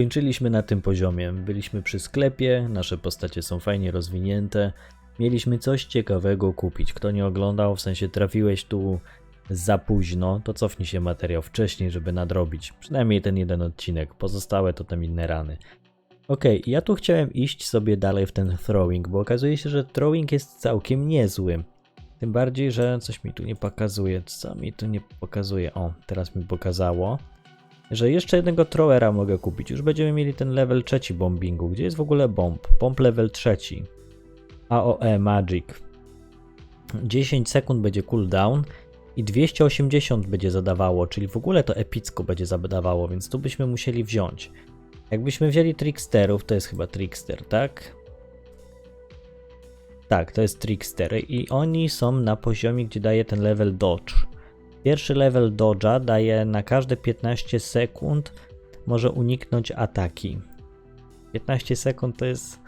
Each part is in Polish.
Skończyliśmy na tym poziomie. Byliśmy przy sklepie, nasze postacie są fajnie rozwinięte. Mieliśmy coś ciekawego kupić. Kto nie oglądał, w sensie trafiłeś tu za późno, to cofnij się materiał wcześniej, żeby nadrobić. Przynajmniej ten jeden odcinek. Pozostałe to tam inne rany. Okej, ja tu chciałem iść sobie dalej w ten throwing, bo okazuje się, że throwing jest całkiem niezły. Tym bardziej, że coś mi tu nie pokazuje. Co mi tu nie pokazuje? O, teraz mi pokazało. Że jeszcze jednego throwera mogę kupić. Już będziemy mieli ten level trzeci bombingu. Gdzie jest w ogóle bomb? Bomb level trzeci. AOE Magic. 10 sekund będzie cooldown i 280 będzie zadawało, czyli w ogóle to epicko będzie zadawało, więc tu byśmy musieli wziąć. Jakbyśmy wzięli tricksterów, to jest chyba trickster, tak? Tak, to jest trickster i oni są na poziomie, gdzie daje ten level dodge. Pierwszy level dodge'a daje na każde 15 sekund może uniknąć ataki. 15 sekund to jest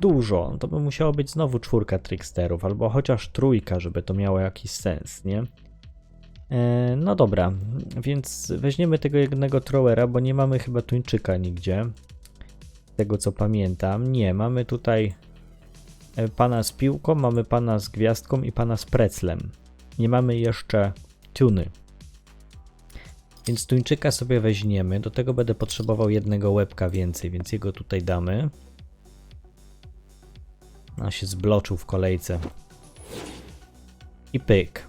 dużo. To by musiało być znowu czwórka tricksterów, albo chociaż trójka, żeby to miało jakiś sens, nie? E, No dobra, więc weźmiemy tego jednego throwera, bo nie mamy chyba tuńczyka nigdzie. Z tego co pamiętam. Nie, mamy tutaj e, pana z piłką, mamy pana z gwiazdką i pana z preclem. Nie mamy jeszcze tuny. Więc tuńczyka sobie weźmiemy. Do tego będę potrzebował jednego łebka więcej, więc jego tutaj damy. A się zbloczył w kolejce. I pyk.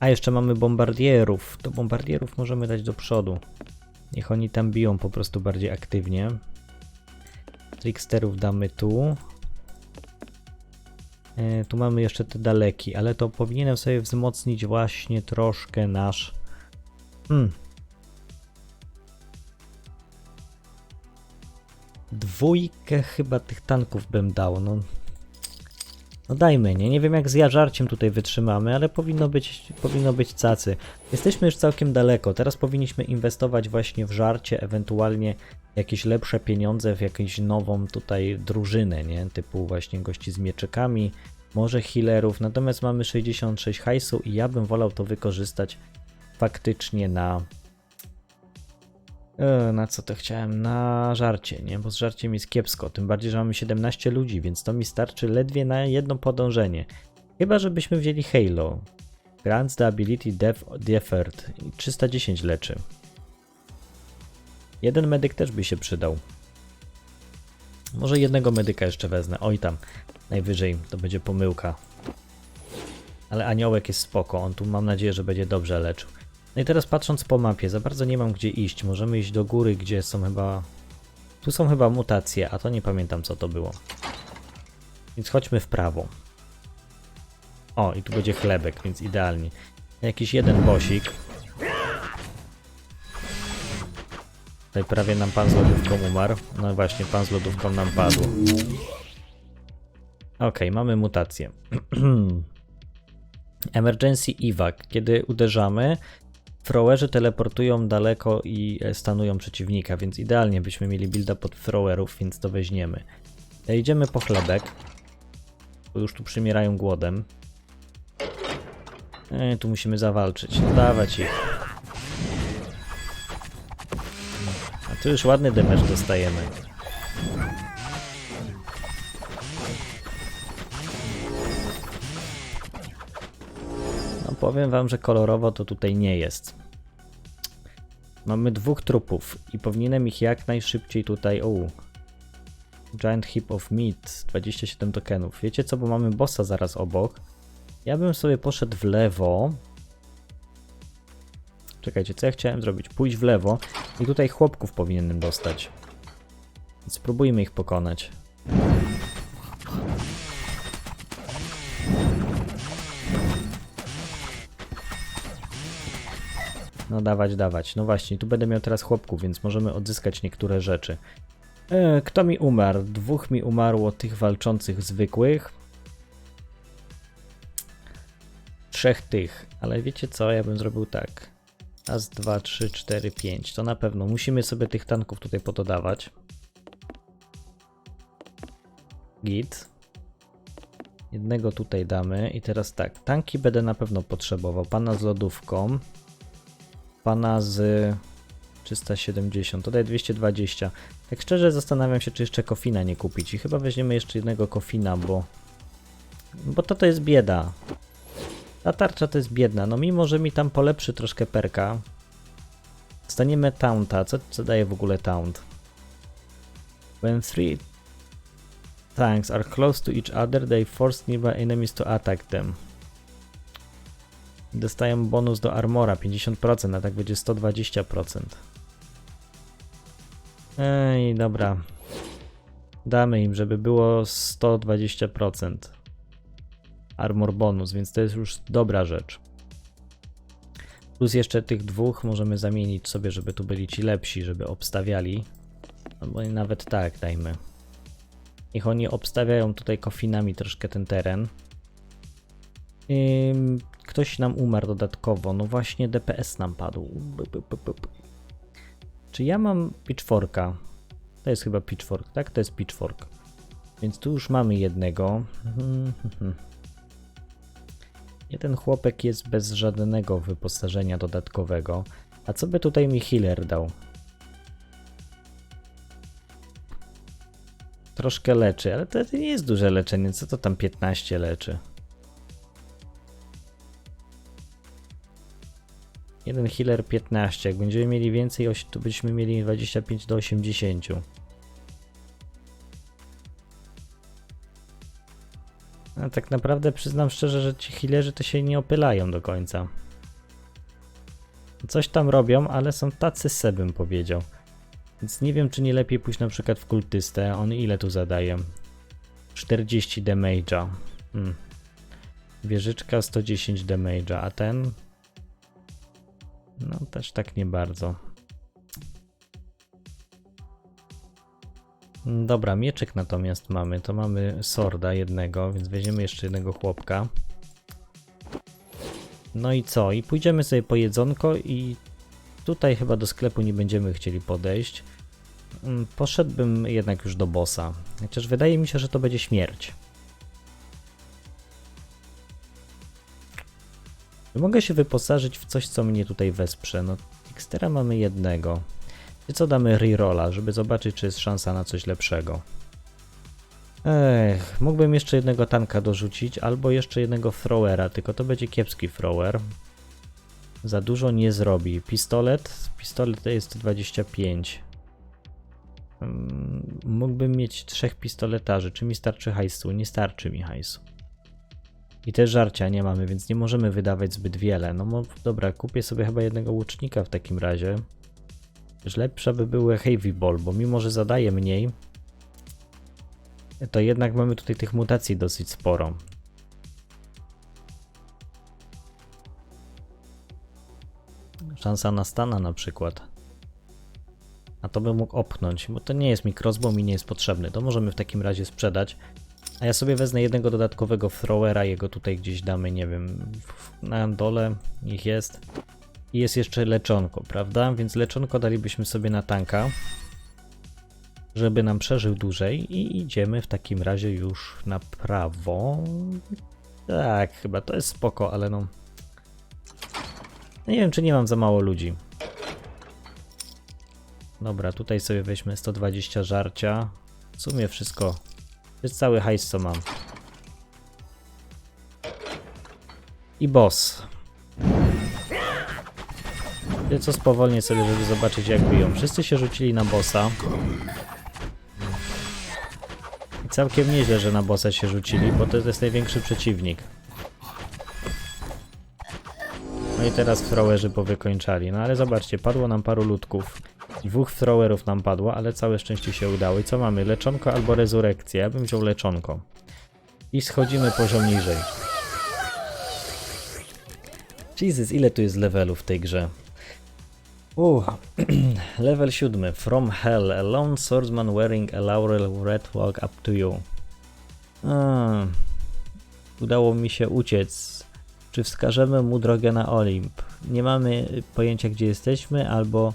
A jeszcze mamy bombardierów. To bombardierów możemy dać do przodu. Niech oni tam biją po prostu bardziej aktywnie. Tricksterów damy tu. E, tu mamy jeszcze te daleki, ale to powinienem sobie wzmocnić właśnie troszkę nasz. Hmm. Dwójkę chyba tych tanków bym dał. No, no dajmy, nie? Nie wiem jak z jażarciem tutaj wytrzymamy, ale powinno być, powinno być cacy. Jesteśmy już całkiem daleko. Teraz powinniśmy inwestować właśnie w żarcie, ewentualnie jakieś lepsze pieniądze w jakąś nową tutaj drużynę, nie? Typu właśnie gości z mieczykami, może healerów. Natomiast mamy 66 hajsu i ja bym wolał to wykorzystać faktycznie na E, Na co to chciałem? Na żarcie, nie? Bo z żarciem jest kiepsko. Tym bardziej, że mamy 17 ludzi, więc to mi starczy ledwie na jedno podążenie. Chyba, żebyśmy wzięli Halo. Grants the ability death deferred. I 310 leczy. Jeden medyk też by się przydał. Może jednego medyka jeszcze wezmę. Oj tam, najwyżej to będzie pomyłka. Ale aniołek jest spoko. On tu mam nadzieję, że będzie dobrze leczył. No i teraz patrząc po mapie, za bardzo nie mam gdzie iść. Możemy iść do góry, gdzie są chyba... Tu są chyba mutacje, a to nie pamiętam co to było. Więc chodźmy w prawo. O, i tu będzie chlebek, więc idealnie. Jakiś jeden bosik. Tutaj prawie nam pan z lodówką umarł. No właśnie, pan z lodówką nam padł. Okej, mamy mutację. Emergency evac. Kiedy uderzamy, throwerzy teleportują daleko i e, stanują przeciwnika, więc idealnie byśmy mieli builda pod throwerów, więc to weźmiemy. E, Idziemy po chlebek, bo już tu przymierają głodem. E, tu musimy zawalczyć, dawać ich. Tu już ładny damage dostajemy. No powiem wam, że kolorowo to tutaj nie jest. Mamy dwóch trupów i powinienem ich jak najszybciej tutaj... O, Giant Heap of Meat, 27 tokenów. Wiecie co, bo mamy bossa zaraz obok. Ja bym sobie poszedł w lewo. Czekajcie, co ja chciałem zrobić? Pójść w lewo i tutaj chłopków powinienem dostać. Spróbujmy ich pokonać. No dawać, dawać. No właśnie, tu będę miał teraz chłopków, więc możemy odzyskać niektóre rzeczy. E, kto mi umarł? Dwóch mi umarło tych walczących zwykłych. Trzech tych, ale wiecie co? Ja bym zrobił tak. Raz, dwa, trzy, cztery, pięć. To na pewno. Musimy sobie tych tanków tutaj pododawać. Git. Jednego tutaj damy. I teraz tak. Tanki będę na pewno potrzebował. Pana z lodówką pana z 370, tutaj 220. Tak szczerze zastanawiam się, czy jeszcze kofina nie kupić i chyba weźmiemy jeszcze jednego kofina, bo... Bo to to jest bieda. Ta tarcza to jest biedna, no mimo, że mi tam polepszy troszkę perka. Staniemy taunta, co, co daje w ogóle taunt? When three tanks are close to each other, they force nearby enemies to attack them. Dostają bonus do armora 50%, a tak będzie 120%. Ej, dobra. Damy im, żeby było 120%. Armor bonus, więc to jest już dobra rzecz. Plus jeszcze tych dwóch możemy zamienić sobie, żeby tu byli ci lepsi, żeby obstawiali. Albo nawet tak, dajmy. Niech oni obstawiają tutaj kofinami troszkę ten teren. Ktoś nam umarł dodatkowo. No właśnie DPS nam padł. Czy ja mam pitchforka? To jest chyba pitchfork, tak? To jest pitchfork. Więc tu już mamy jednego. Jeden chłopek jest bez żadnego wyposażenia dodatkowego. A co by tutaj mi healer dał? Troszkę leczy, ale to nie jest duże leczenie. Co to tam 15 leczy? Jeden healer 15. Jak będziemy mieli więcej, to byśmy mieli 25 do 80. A tak naprawdę przyznam szczerze, że ci healerzy to się nie opylają do końca. Coś tam robią, ale są tacy se bym powiedział. Więc nie wiem, czy nie lepiej pójść na przykład w kultystę. On ile tu zadaje? 40 damage'a. Hmm. Wieżyczka 110 damage'a, a ten? No też tak nie bardzo. Dobra, mieczek natomiast mamy. To mamy sorda jednego, więc weźmiemy jeszcze jednego chłopka. No i co? I pójdziemy sobie po jedzonko i tutaj chyba do sklepu nie będziemy chcieli podejść. Mm, Poszedłbym jednak już do bossa. Chociaż wydaje mi się, że to będzie śmierć. Mogę się wyposażyć w coś, co mnie tutaj wesprze. No, Xtera mamy jednego. I co damy rerolla, żeby zobaczyć, czy jest szansa na coś lepszego. Ech, mógłbym jeszcze jednego tanka dorzucić, albo jeszcze jednego throwera, tylko to będzie kiepski thrower. Za dużo nie zrobi. Pistolet, pistolet to jest 25. Mm, Mógłbym mieć trzech pistoletarzy. Czy mi starczy hajsu? Nie starczy mi hajsu. I też żarcia nie mamy, więc nie możemy wydawać zbyt wiele. No dobra, kupię sobie chyba jednego łucznika w takim razie. Już lepsze by były Heavy Ball, bo mimo, że zadaje mniej, to jednak mamy tutaj tych mutacji dosyć sporo. Szansa na stana na przykład. A to bym mógł opchnąć, bo to nie jest mi crossbow mi nie jest potrzebny. To możemy w takim razie sprzedać. A ja sobie wezmę jednego dodatkowego throwera, jego tutaj gdzieś damy, nie wiem, na dole, niech jest. I jest jeszcze leczonko, prawda? Więc leczonko dalibyśmy sobie na tanka, żeby nam przeżył dłużej i idziemy w takim razie już na prawo. Tak, chyba to jest spoko, ale no... no nie wiem, czy nie mam za mało ludzi. Dobra, tutaj sobie weźmy 120 żarcia. W sumie wszystko. To jest cały hajs, co mam. I boss. Co spowolnię sobie, żeby zobaczyć jak biją. Wszyscy się rzucili na bossa. I całkiem nieźle, że na bossa się rzucili, bo to jest największy przeciwnik. No i teraz throwerzy powykończali. No ale zobaczcie, padło nam paru ludków. Dwóch throwerów nam padło, ale całe szczęście się udało. I co mamy? Leczonko albo rezurekcję? Ja bym wziął leczonko. I schodzimy poziom niżej. Jesus, ile tu jest levelów w tej grze? Uh, level 7. From Hell. A lone swordsman wearing a laurel red walk up to you. A, udało mi się uciec. Czy wskażemy mu drogę na Olimp? Nie mamy pojęcia, gdzie jesteśmy, albo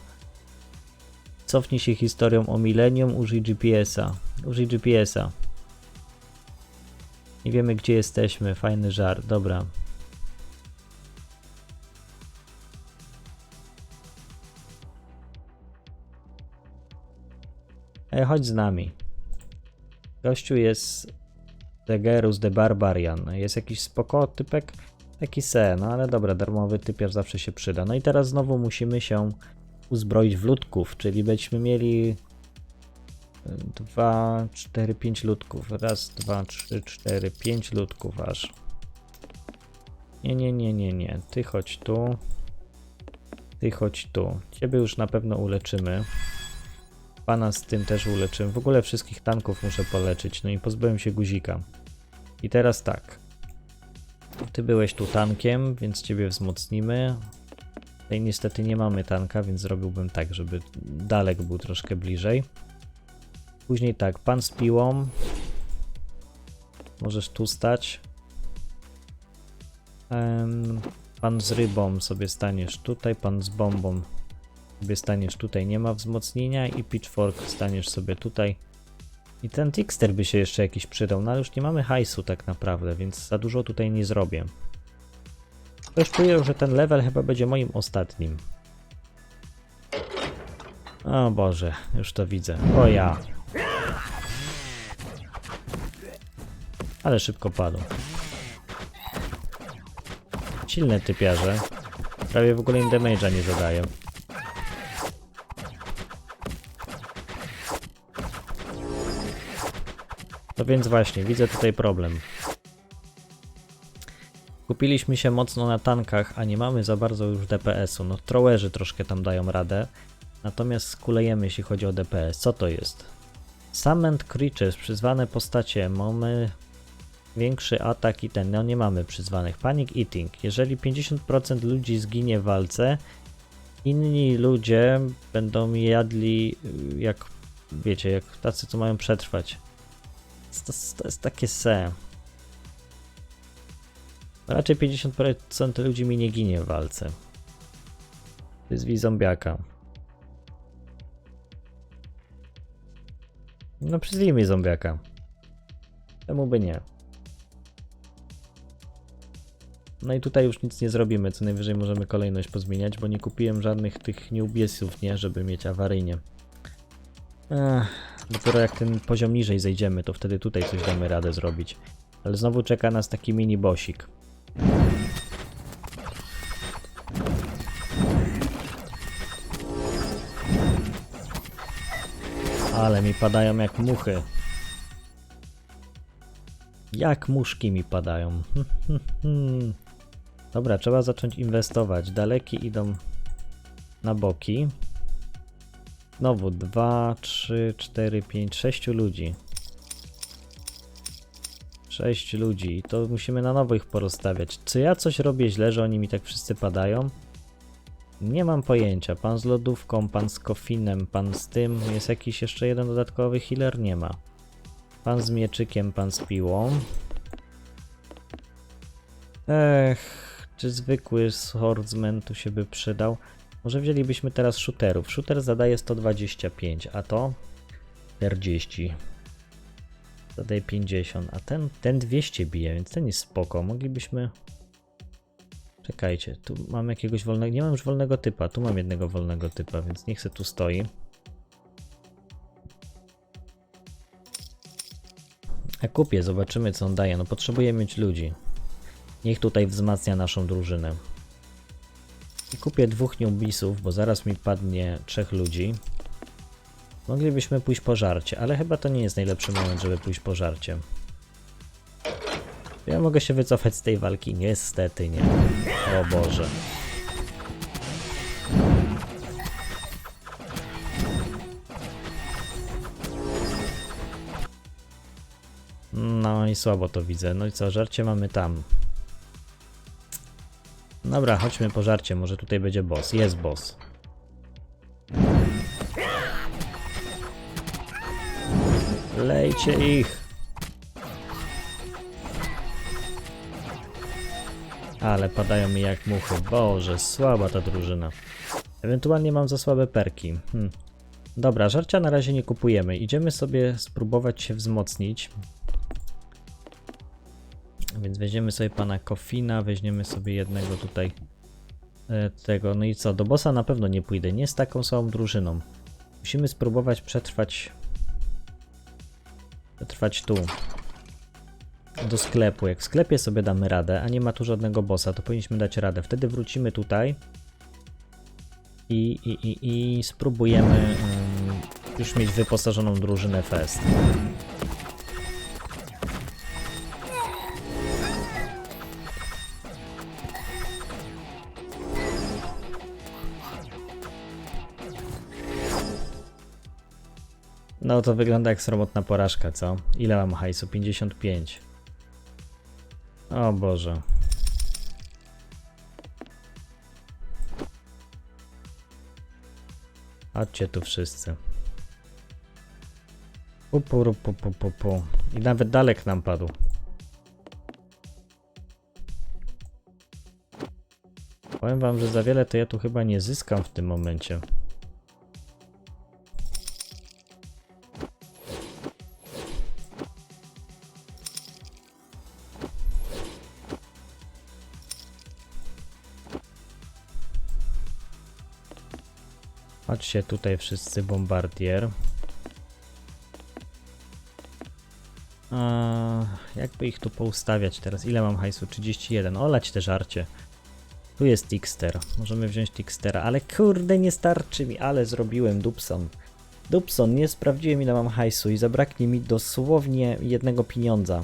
cofnij się historią o milenium, użyj GPS-a. Użyj GPS-a. Nie wiemy, gdzie jesteśmy. Fajny żart. Dobra. Ej, chodź z nami. Gościu jest Degerus the Barbarian. Jest jakiś spoko typek? Taki se, no ale dobra, darmowy typiarz zawsze się przyda. No i teraz znowu musimy się uzbroić w ludków, czyli będziemy mieli 2, 4, 5 ludków. Raz, dwa, trzy, cztery, pięć ludków aż. Nie, nie, nie, nie, nie. Ty chodź tu. Ty chodź tu. Ciebie już na pewno uleczymy. Pana z tym też uleczymy. W ogóle wszystkich tanków muszę poleczyć. No i pozbyłem się guzika. I teraz tak. Ty byłeś tu tankiem, więc ciebie wzmocnimy. Tutaj niestety nie mamy tanka, więc zrobiłbym tak, żeby Dalek był troszkę bliżej. Później tak, pan z piłą. Możesz tu stać. Em, pan z rybą sobie staniesz tutaj, pan z bombą sobie staniesz tutaj, nie ma wzmocnienia i pitchfork staniesz sobie tutaj. I ten Tixter by się jeszcze jakiś przydał, no ale już nie mamy hajsu tak naprawdę, więc za dużo tutaj nie zrobię. Też czuję, że ten level chyba będzie moim ostatnim. O Boże, już to widzę. O ja. Ale szybko padł. Silne typiarze. Prawie w ogóle im damage'a nie zadają. No więc właśnie, widzę tutaj problem. Kupiliśmy się mocno na tankach, a nie mamy za bardzo już DPS-u. No trołerzy troszkę tam dają radę. Natomiast skulejemy jeśli chodzi o DPS. Co to jest? Summoned Creatures, przyzwane postacie. Mamy większy atak i ten. No nie mamy przyzwanych. Panic Eating. Jeżeli 50% ludzi zginie w walce, inni ludzie będą jadli y, jak, wiecie, jak tacy, co mają przetrwać. To, to jest takie se. Raczej 50% ludzi mi nie ginie w walce. Wyzwij zombiaka. No przyzwijmy zombiaka. Czemu by nie? No i tutaj już nic nie zrobimy, co najwyżej możemy kolejność pozmieniać, bo nie kupiłem żadnych tych newbiesów, nie, żeby mieć awaryjnie. Ech, dopiero jak ten poziom niżej zejdziemy, to wtedy tutaj coś damy radę zrobić. Ale znowu czeka nas taki mini bosik. Ale mi padają jak muchy. Jak muszki mi padają. Dobra, trzeba zacząć inwestować. Daleki idą na boki. Znowu 2, 3, 4, 5, 6 ludzi. 6 ludzi. To musimy na nowo ich porozstawiać. Czy ja coś robię źle, że oni mi tak wszyscy padają? Nie mam pojęcia. Pan z lodówką, pan z kofinem, pan z tym. Jest jakiś jeszcze jeden dodatkowy healer? Nie ma. Pan z mieczykiem, pan z piłą. Ech, czy zwykły swordsman tu się by przydał? Może wzięlibyśmy teraz shooterów. Shooter zadaje 125, a to 40. Zadaje 50, a ten, ten 200 bije, więc ten jest spoko. Moglibyśmy... Czekajcie, tu mam jakiegoś wolnego... Nie mam już wolnego typa, tu mam jednego wolnego typa, więc niech se tu stoi. A kupię, zobaczymy co on daje. No potrzebuję mieć ludzi. Niech tutaj wzmacnia naszą drużynę. Kupię dwóch newbisów, bo zaraz mi padnie trzech ludzi. Moglibyśmy pójść po żarcie, ale chyba to nie jest najlepszy moment, żeby pójść po żarcie. Ja mogę się wycofać z tej walki? Niestety nie. O Boże. No i słabo to widzę. No i co, żarcie mamy tam. Dobra, chodźmy po żarcie, może tutaj będzie boss. Jest boss. Lejcie ich! Ale padają mi jak muchy. Boże, słaba ta drużyna. Ewentualnie mam za słabe perki. Hm. Dobra, żarcia na razie nie kupujemy. Idziemy sobie spróbować się wzmocnić. Więc weźmiemy sobie pana Kofina, weźmiemy sobie jednego tutaj e, tego. No i co, do bossa na pewno nie pójdę, nie z taką samą drużyną. Musimy spróbować przetrwać Trwać tu. Do sklepu. Jak w sklepie sobie damy radę, a nie ma tu żadnego bossa, to powinniśmy dać radę. Wtedy wrócimy tutaj i, i, i, i spróbujemy mm, już mieć wyposażoną drużynę Fest. No to wygląda jak sromotna porażka, co? Ile mam hajsu? 55. O Boże. Chodźcie tu wszyscy. Pu, pu. I nawet dalek nam padł. Powiem wam, że za wiele to ja tu chyba nie zyskam w tym momencie. Chodźcie tutaj wszyscy bombardier. A, jakby ich tu poustawiać teraz? Ile mam hajsu? 31. Olać te żarcie. Tu jest Tixter. Możemy wziąć Tixtera, ale kurde nie starczy mi, ale zrobiłem Dupson. Dupson, nie sprawdziłem ile mam hajsu i zabraknie mi dosłownie jednego pieniądza.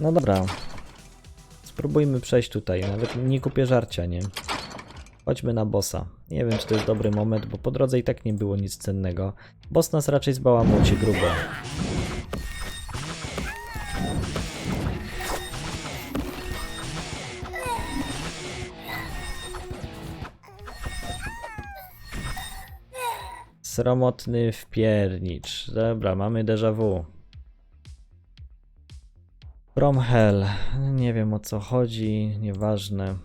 No dobra. Spróbujmy przejść tutaj, nawet nie kupię żarcia, nie? Chodźmy na bossa. Nie wiem, czy to jest dobry moment, bo po drodze i tak nie było nic cennego. Boss nas raczej zbałamuci grubo. Sromotny wpiernicz. Dobra, mamy déjà vu. From Hell. Nie wiem o co chodzi, nieważne.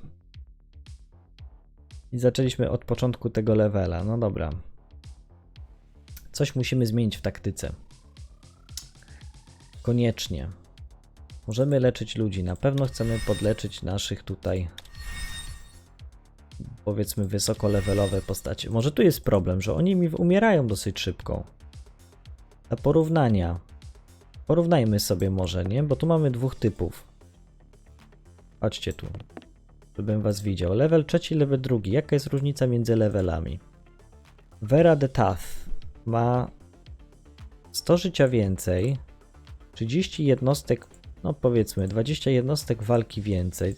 I zaczęliśmy od początku tego levela. No dobra. Coś musimy zmienić w taktyce. Koniecznie. Możemy leczyć ludzi. Na pewno chcemy podleczyć naszych tutaj powiedzmy wysokolevelowe postacie. Może tu jest problem, że oni mi umierają dosyć szybko. Dla porównania. Porównajmy sobie może, nie? Bo tu mamy dwóch typów. Chodźcie tu żebym was widział. Level trzeci, level drugi. Jaka jest różnica między levelami? Vera de Tath ma 100 życia więcej, 30 jednostek, no powiedzmy 20 jednostek walki więcej,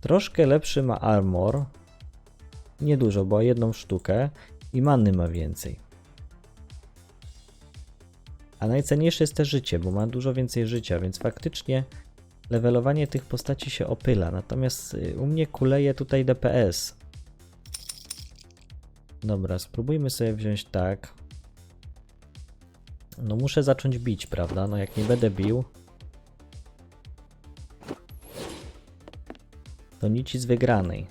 troszkę lepszy ma armor, niedużo, bo jedną sztukę i manny ma więcej. A najcenniejsze jest też życie, bo ma dużo więcej życia, więc faktycznie levelowanie tych postaci się opyla, natomiast y, u mnie kuleje tutaj DPS. Dobra, spróbujmy sobie wziąć tak. No muszę zacząć bić, prawda? No jak nie będę bił, to nic z wygranej.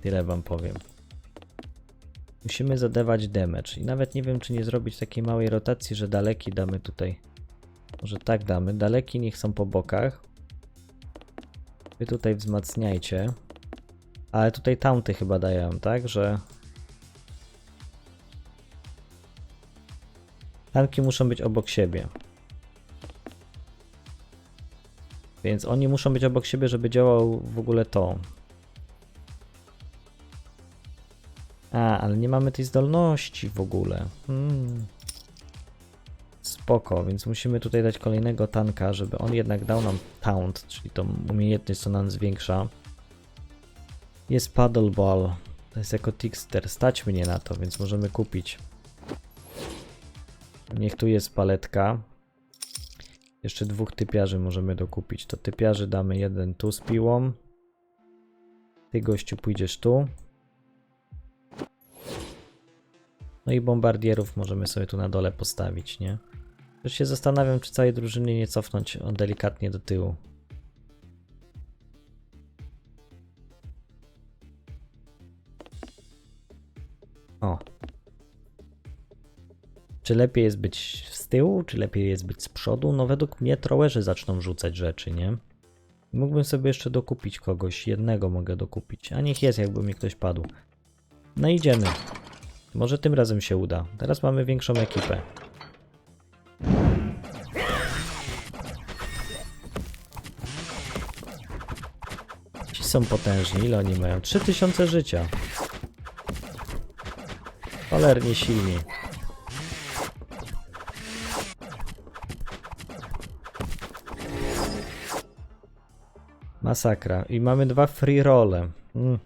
Tyle wam powiem. Musimy zadawać damage i nawet nie wiem, czy nie zrobić takiej małej rotacji, że daleki damy tutaj. Może tak damy. Daleki niech są po bokach. Wy tutaj wzmacniajcie. Ale tutaj taunty chyba dają, tak? Że... Tanki muszą być obok siebie. Więc oni muszą być obok siebie, żeby działał w ogóle to. A, ale nie mamy tej zdolności w ogóle. Hmm. Spoko, więc musimy tutaj dać kolejnego tanka, żeby on jednak dał nam taunt, czyli tą umiejętność, co nam zwiększa. Jest paddle ball. To jest jako Tixter. Stać mnie na to, więc możemy kupić. Niech tu jest paletka. Jeszcze dwóch typiarzy możemy dokupić. To typiarzy damy jeden tu z piłą. Ty gościu pójdziesz tu. No i bombardierów możemy sobie tu na dole postawić, nie? Już się zastanawiam, czy całej drużyny nie cofnąć delikatnie do tyłu. O. Czy lepiej jest być z tyłu, czy lepiej jest być z przodu? No według mnie trołerzy zaczną rzucać rzeczy, nie? Mógłbym sobie jeszcze dokupić kogoś, jednego mogę dokupić, a niech jest, jakby mi ktoś padł. No idziemy. Może tym razem się uda. Teraz mamy większą ekipę. Są potężni. Ile oni mają? 3000 życia. Cholernie silni. Masakra. I mamy dwa free rolle. Mm.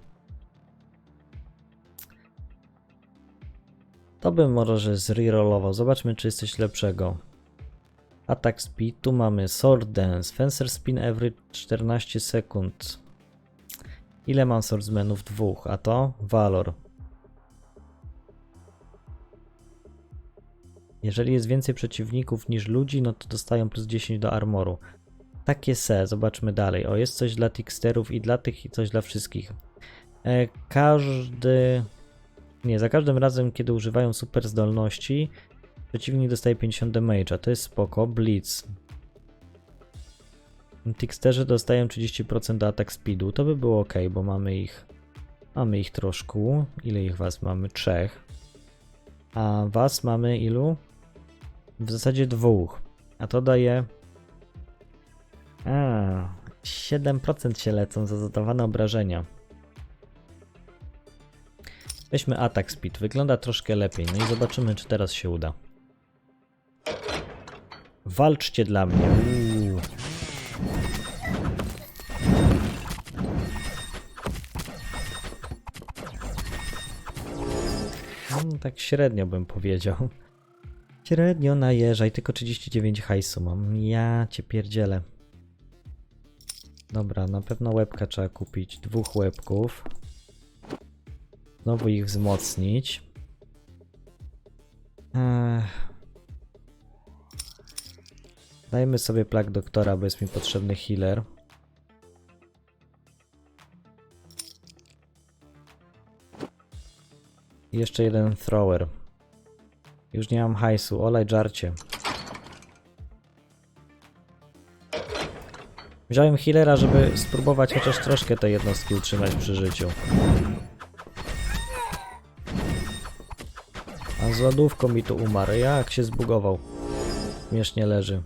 To bym może zrerollował. Zobaczmy, czy jest coś lepszego. Attack speed. Tu mamy sword dance. Fencer spin every 14 sekund. Ile mam swordsmanów? Dwóch. A to? Valor. Jeżeli jest więcej przeciwników niż ludzi, no to dostają plus 10 do armoru. Takie se, zobaczmy dalej. O, jest coś dla Tixterów i dla tych i coś dla wszystkich. E, każdy... Nie, za każdym razem, kiedy używają super zdolności, przeciwnik dostaje 50 damage'a. To jest spoko. Blitz. Tixterzy dostają 30% do attack speedu. To by było ok, bo mamy ich... Mamy ich troszkę. Ile ich was mamy? Trzech. A was mamy ilu? W zasadzie dwóch. A to daje... A, 7% się lecą za zadawane obrażenia. Weźmy attack speed. Wygląda troszkę lepiej. No i zobaczymy, czy teraz się uda. Walczcie dla mnie. Tak średnio bym powiedział. Średnio najeżdżaj, tylko 39 hajsu mam. Ja cię pierdzielę. Dobra, na pewno łebka trzeba kupić. Dwóch łebków. Znowu ich wzmocnić. Ech. Dajmy sobie plak doktora, bo jest mi potrzebny healer. Jeszcze jeden thrower. Już nie mam hajsu, olej żarcie. Wziąłem healera, żeby spróbować chociaż troszkę te jednostki utrzymać przy życiu. A z lodówką mi tu umarł. Jak się zbugował. Śmiesznie leży.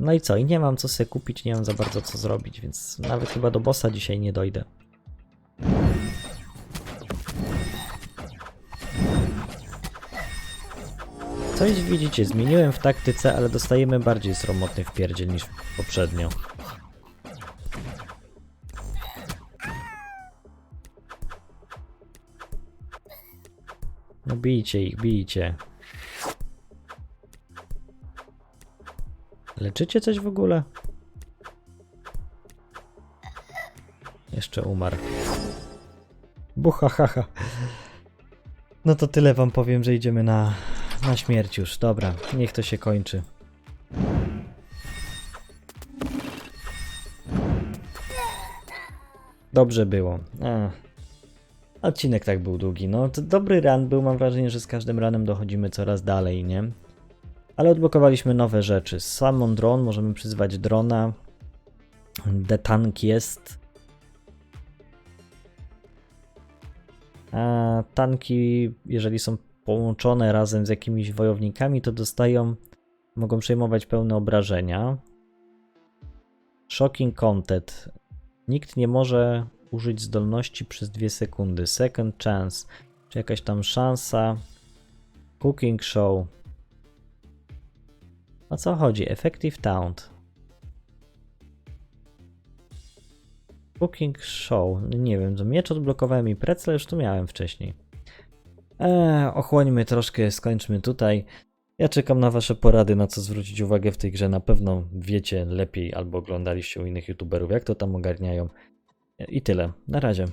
No i co? I nie mam co sobie kupić, nie mam za bardzo co zrobić, więc nawet chyba do bossa dzisiaj nie dojdę. Coś widzicie, zmieniłem w taktyce, ale dostajemy bardziej sromotny wpierdziel niż poprzednio. No bijcie ich, bijcie. Leczycie coś w ogóle? Jeszcze umarł. Buchahaha. No to tyle wam powiem, że idziemy na, na śmierć już. Dobra, niech to się kończy. Dobrze było. Ech. Odcinek tak był długi. No to dobry run był. Mam wrażenie, że z każdym ranem dochodzimy coraz dalej, nie? Ale odblokowaliśmy nowe rzeczy. Summon drone, możemy przyzwać drona. The tank jest. A tanki, jeżeli są połączone razem z jakimiś wojownikami, to dostają, mogą przejmować pełne obrażenia. Shocking Content. Nikt nie może użyć zdolności przez 2 sekundy. Second Chance, czy jakaś tam szansa. Cooking Show. O co chodzi? Effective Taunt. Cooking Show. Nie wiem, miecz odblokowałem i precle już tu miałem wcześniej. Eee, ochłońmy troszkę, skończmy tutaj. Ja czekam na wasze porady, na co zwrócić uwagę w tej grze. Na pewno wiecie lepiej albo oglądaliście u innych youtuberów, jak to tam ogarniają. I tyle. Na razie.